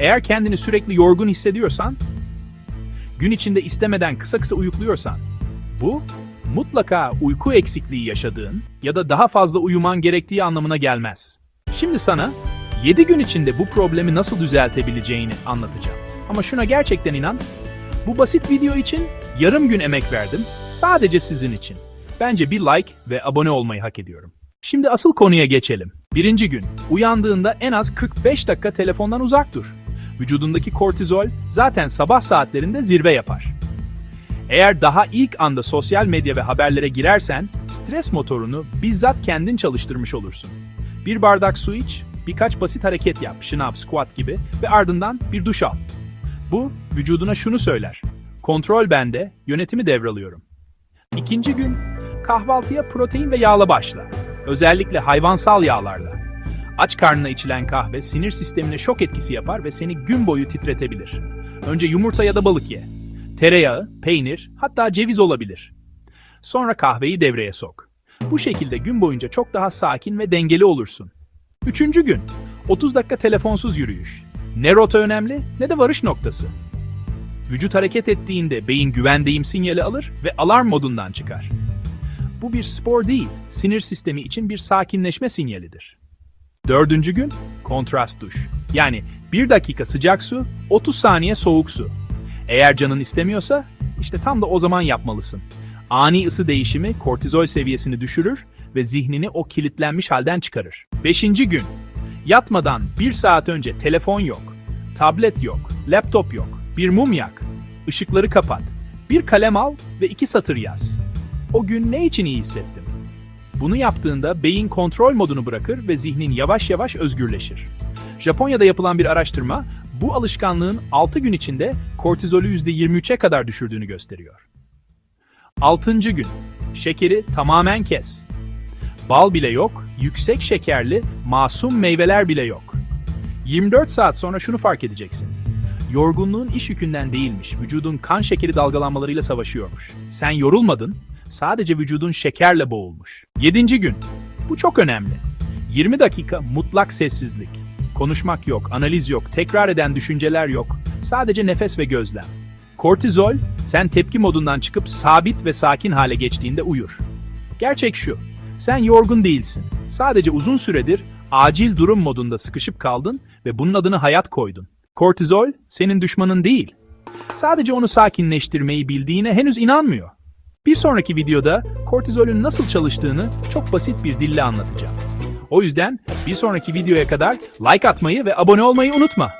Eğer kendini sürekli yorgun hissediyorsan, gün içinde istemeden kısa kısa uyukluyorsan, bu mutlaka uyku eksikliği yaşadığın ya da daha fazla uyuman gerektiği anlamına gelmez. Şimdi sana 7 gün içinde bu problemi nasıl düzeltebileceğini anlatacağım. Ama şuna gerçekten inan, bu basit video için yarım gün emek verdim, sadece sizin için. Bence bir like ve abone olmayı hak ediyorum. Şimdi asıl konuya geçelim. Birinci gün, uyandığında en az 45 dakika telefondan uzak dur. Vücudundaki kortizol zaten sabah saatlerinde zirve yapar. Eğer daha ilk anda sosyal medya ve haberlere girersen, stres motorunu bizzat kendin çalıştırmış olursun. Bir bardak su iç, birkaç basit hareket yap, şınav, squat gibi ve ardından bir duş al. Bu, vücuduna şunu söyler. Kontrol bende, yönetimi devralıyorum. İkinci gün, kahvaltıya protein ve yağla başla. Özellikle hayvansal yağlarla. Aç karnına içilen kahve sinir sistemine şok etkisi yapar ve seni gün boyu titretebilir. Önce yumurta ya da balık ye. Tereyağı, peynir, hatta ceviz olabilir. Sonra kahveyi devreye sok. Bu şekilde gün boyunca çok daha sakin ve dengeli olursun. Üçüncü gün, 30 dakika telefonsuz yürüyüş. Ne rota önemli ne de varış noktası. Vücut hareket ettiğinde beyin güvendeyim sinyali alır ve alarm modundan çıkar. Bu bir spor değil, sinir sistemi için bir sakinleşme sinyalidir. Dördüncü gün, kontrast duş. Yani 1 dakika sıcak su, 30 saniye soğuk su. Eğer canın istemiyorsa, işte tam da o zaman yapmalısın. Ani ısı değişimi kortizol seviyesini düşürür ve zihnini o kilitlenmiş halden çıkarır. Beşinci gün, yatmadan bir saat önce telefon yok, tablet yok, laptop yok, bir mum yak, ışıkları kapat, bir kalem al ve iki satır yaz. O gün ne için iyi hissettim? Bunu yaptığında beyin kontrol modunu bırakır ve zihnin yavaş yavaş özgürleşir. Japonya'da yapılan bir araştırma bu alışkanlığın 6 gün içinde kortizolü %23'e kadar düşürdüğünü gösteriyor. 6. gün. Şekeri tamamen kes. Bal bile yok, yüksek şekerli, masum meyveler bile yok. 24 saat sonra şunu fark edeceksin. Yorgunluğun iş yükünden değilmiş, vücudun kan şekeri dalgalanmalarıyla savaşıyormuş. Sen yorulmadın, sadece vücudun şekerle boğulmuş. 7. gün. Bu çok önemli. 20 dakika mutlak sessizlik. Konuşmak yok, analiz yok, tekrar eden düşünceler yok. Sadece nefes ve gözlem. Kortizol, sen tepki modundan çıkıp sabit ve sakin hale geçtiğinde uyur. Gerçek şu, sen yorgun değilsin. Sadece uzun süredir acil durum modunda sıkışıp kaldın ve bunun adını hayat koydun. Kortizol, senin düşmanın değil. Sadece onu sakinleştirmeyi bildiğine henüz inanmıyor. Bir sonraki videoda kortizolün nasıl çalıştığını çok basit bir dille anlatacağım. O yüzden bir sonraki videoya kadar like atmayı ve abone olmayı unutma.